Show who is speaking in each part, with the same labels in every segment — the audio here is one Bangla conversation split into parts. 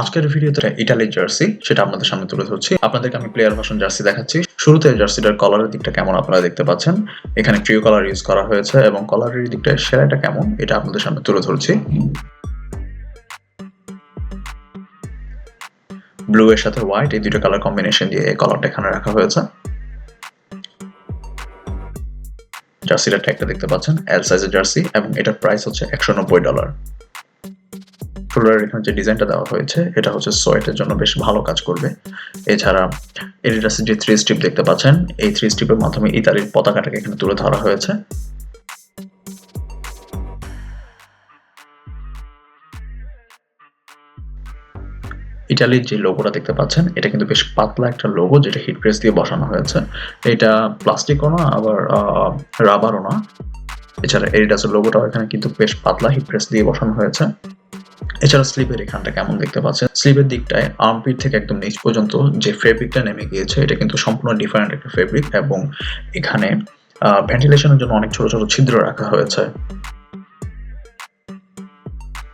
Speaker 1: আজকের ভিডিওতে ইটালির জার্সি, সেটা আপনাদের সামনে তুলে ধরছি। আপনাদেরকে আমি প্লেয়ার ভার্সন জার্সি দেখাচ্ছি। শুরুতে জার্সিটার কলারের দিকটা কেমন আপনারা দেখতে পাচ্ছেন? এখানে ট্রিও কলার ইউজ করা হয়েছে এবং কলারের দিকটা সেরাটা কেমন, এটা আপনাদের সামনে তুলে ধরছি। ব্লু এর সাথে হোয়াইট এই দুটো কালার কম্বিনেশন দিয়ে এই কলারটা এখানে রাখা হয়েছে। জার্সিটার ট্যাগটা দেখতে পাচ্ছেন এল সাইজের জার্সি এবং এটার প্রাইস হচ্ছে একশো নব্বই ডলার শোল্ডারের এখানে যে ডিজাইনটা দেওয়া হয়েছে, এটা হচ্ছে সোয়েটের জন্য বেশ ভালো কাজ করবে। এছাড়া এডিডাসের যে থ্রি স্ট্রিপ দেখতে পাচ্ছেন, এই থ্রি স্ট্রিপের মাধ্যমে ইতালির পতাকাটাকে এখানে তুলে ধরা হয়েছে। ইটালির যে লোগোটা দেখতে পাচ্ছেন, এটা কিন্তু বেশ পাতলা একটা লোগো যেটা হিট প্রেস দিয়ে বসানো হয়েছে। এটা প্লাস্টিকও না, আবার রাবারও না। এছাড়া এডিডাসের লোগোটাও এখানে কিন্তু বেশ পাতলা হিট প্রেস দিয়ে বসানো হয়েছে। এছাড়া স্লিপের এখানটা কেমন দেখতে পাচ্ছেন? স্লিপের দিকটায় আর্মপিট থেকে একদম নিচ পর্যন্ত যে ফেব্রিকটা নেমে গিয়েছে, এটা কিন্তু সম্পূর্ণ ডিফারেন্ট একটা ফেব্রিক এবং এখানে ভেন্টিলেশনের জন্য অনেক ছোট ছোট ছিদ্র রাখা হয়েছে।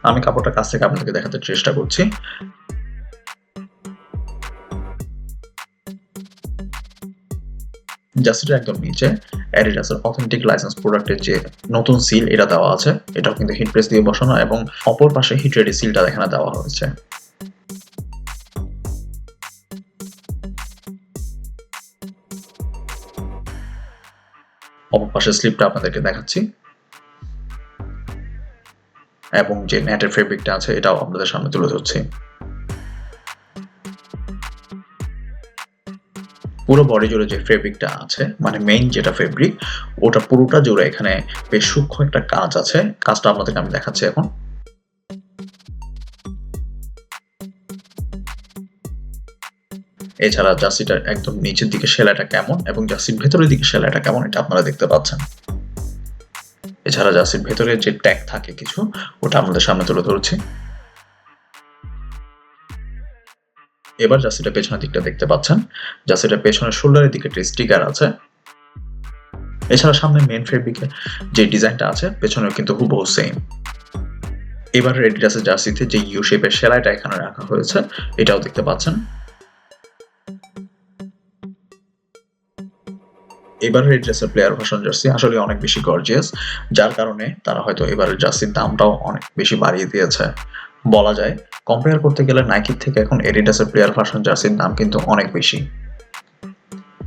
Speaker 1: আমি কাপড়টা কাছ থেকে আপনাদেরকে দেখাতে চেষ্টা করছি। জাস্টের একদম নিচে। অ্যাডিডাসের অথেন্টিক লাইসেন্স প্রোডাক্টের যে নতুন সিল এটা দেওয়া আছে, এটাও কিন্তু হিট প্রেস দিয়ে বসানো এবং অপর পাশে হিট রেডি সিলটা এখানে দেওয়া হয়েছে। অপর পাশের স্লিপটা আপনাদেরকে দেখাচ্ছি। এবং যে নেটের ফেব্রিকটা আছে, এটাও আপনাদের সামনে তুলে ধরছি। পুরো বডি জুড়ে যে ফেব্রিকটা আছে মানে মেইন যেটা ফেব্রিক ওটা পুরোটা জুড়ে এখানে বেশ সূক্ষ্ম একটা কাজ আছে। কাজটা আপনাদেরকে আমি দেখাচ্ছি এখন। এছাড়া জার্সিটার একদম নিচের দিকে সেলাইটা কেমন এবং জার্সির ভেতরের দিকে সেলাইটা কেমন এটা আপনারা দেখতে পাচ্ছেন। এছাড়া জার্সির ভেতরে যে ট্যাগ থাকে কিছু, ওটা আমাদের সামনে তুলে ধরছি। এবার জার্সিটা পেছনের দিকটা দেখতে পাচ্ছেন। জার্সিটা পেছনের শোল্ডারের দিকে একটি স্টিকার আছে। এছাড়া সামনে মেন ফেব্রিকে যে ডিজাইনটা আছে, পেছনেও কিন্তু হুবহু সেম এবার রেডিডাসের জার্সিতে যে ইউ শেপের সেলাইটা এখানে রাখা হয়েছে, এটাও দেখতে পাচ্ছেন। এবার রেডিডাসের প্লেয়ার ভার্সন জার্সি আসলে অনেক বেশি গর্জিয়াস যার কারণে তারা হয়তো এবারের জার্সির দামটাও অনেক বেশি বাড়িয়ে দিয়েছে। বলা যায় কম্পেয়ার করতে গেলে নাইকির থেকে এখন এডিডাসের প্লেয়ার ভার্সন জার্সির দাম কিন্তু অনেক বেশি।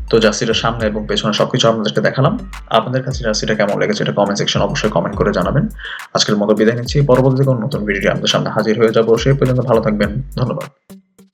Speaker 1: তো জার্সিটার সামনে এবং পেছনে সবকিছু আপনাদেরকে দেখালাম। আপনাদের কাছে জার্সিটা কেমন লেগেছে এটা কমেন্ট সেকশন অবশ্যই কমেন্ট করে জানাবেন। আজকের মতো বিদায় নিচ্ছি। পরবর্তীতে কোনো নতুন ভিডিও আমাদের সামনে হাজির হয়ে যাব। সেই পর্যন্ত ভালো থাকবেন। ধন্যবাদ।